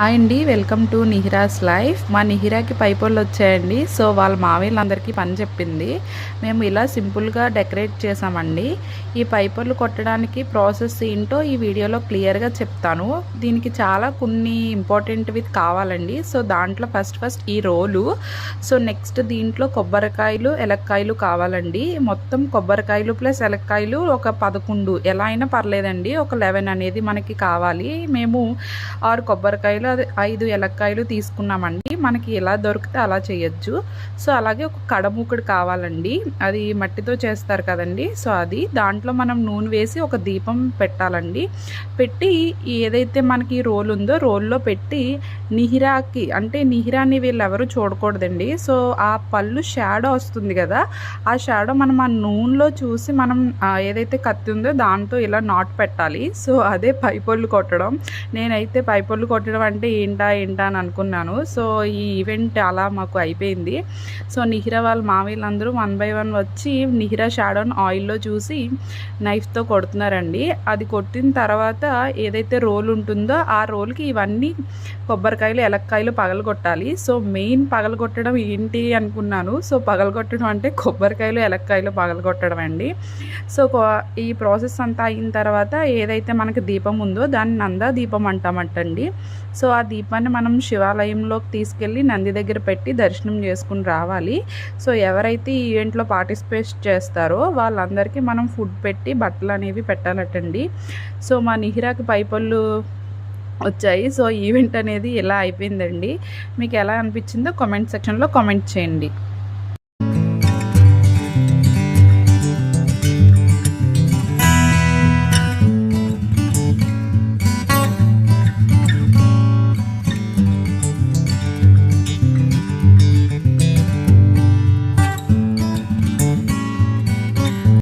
Hi అండి welcome to నిహిరాస్ life. మా నిహిరాకి పైపోళ్ళు వచ్చాయండి సో వాళ్ళ మావేళ్ళందరికీ పని చెప్పింది. మేము ఇలా సింపుల్గా డెకరేట్ చేసామండి. ఈ పైపోళ్ళు కొట్టడానికి ప్రాసెస్ ఏంటో ఈ వీడియోలో క్లియర్గా చెప్తాను. దీనికి చాలా కొన్ని ఇంపార్టెంట్వి కావాలండి. సో దాంట్లో ఫస్ట్ ఫస్ట్ ఈ రోలు. సో నెక్స్ట్ దీంట్లో కొబ్బరికాయలు ఎలక్కాయలు కావాలండి. మొత్తం కొబ్బరికాయలు ప్లస్ ఎలక్కాయలు ఒక పదకొండు. ఎలా అయినా పర్లేదండి ఒక లెవెన్ అనేది మనకి కావాలి. మేము ఆరు కొబ్బరికాయలు ఐదు ఎలక్కాయలు తీసుకున్నామండి. మనకి ఎలా దొరికితే అలా చేయొచ్చు. సో అలాగే ఒక కడమూకుడు కావాలండి. అది మట్టితో చేస్తారు కదండి. సో అది దాంట్లో మనం నూనె వేసి ఒక దీపం పెట్టాలండి. పెట్టి ఏదైతే మనకి రోల్ ఉందో రోల్లో పెట్టి నిహిరాకి అంటే నిహిరాని వీళ్ళు ఎవరు చూడకూడదండి. సో ఆ పళ్ళు షాడో వస్తుంది కదా ఆ షాడో మనం ఆ నూనెలో చూసి మనం ఏదైతే కత్తి ఉందో దాంతో ఇలా నాట్ పెట్టాలి. సో అదే పైపొళ్ళు కొట్టడం. నేనైతే పైపొళ్ళు కొట్టడం అంటే ఏంటా ఏంటా అని అనుకున్నాను. సో ఈ ఈవెంట్ అలా మాకు అయిపోయింది. సో నిహిరా వాళ్ళ మామయ్యలందరూ వన్ బై వన్ వచ్చి నిహిరా షాడోన్ ఆయిల్లో చూసి నైఫ్తో కొడుతున్నారండి. అది కొట్టిన తర్వాత ఏదైతే రోల్ ఉంటుందో ఆ రోల్కి ఇవన్నీ కొబ్బరికాయలు ఎలక్కాయలు పగలగొట్టాలి సో మెయిన్ పగలగొట్టడం ఏంటి అనుకున్నాను. సో పగలగొట్టడం అంటే కొబ్బరికాయలు ఎలక్కాయలు పగలగొట్టడం అండి. సో ఈ ప్రాసెస్ అంతా అయిన తర్వాత ఏదైతే మనకి దీపం ఉందో దాన్ని నందా దీపం అంటామంటండి. సో ఆ దీపాన్ని మనం శివాలయంలోకి తీసుకెళ్ళి నంది దగ్గర పెట్టి దర్శనం చేసుకుని రావాలి. సో ఎవరైతే ఈవెంట్లో పార్టిసిపేట్ చేస్తారో వాళ్ళందరికీ మనం ఫుడ్ పెట్టి బట్టలు అనేవి పెట్టాలటండి. సో మా నిహిరాకి పైపళ్ళు వచ్చాయి. సో ఈవెంట్ అనేది ఇలా అయిపోయిందండి? మీకు ఎలా అనిపించిందో కామెంట్ సెక్షన్లో కామెంట్ చేయండి.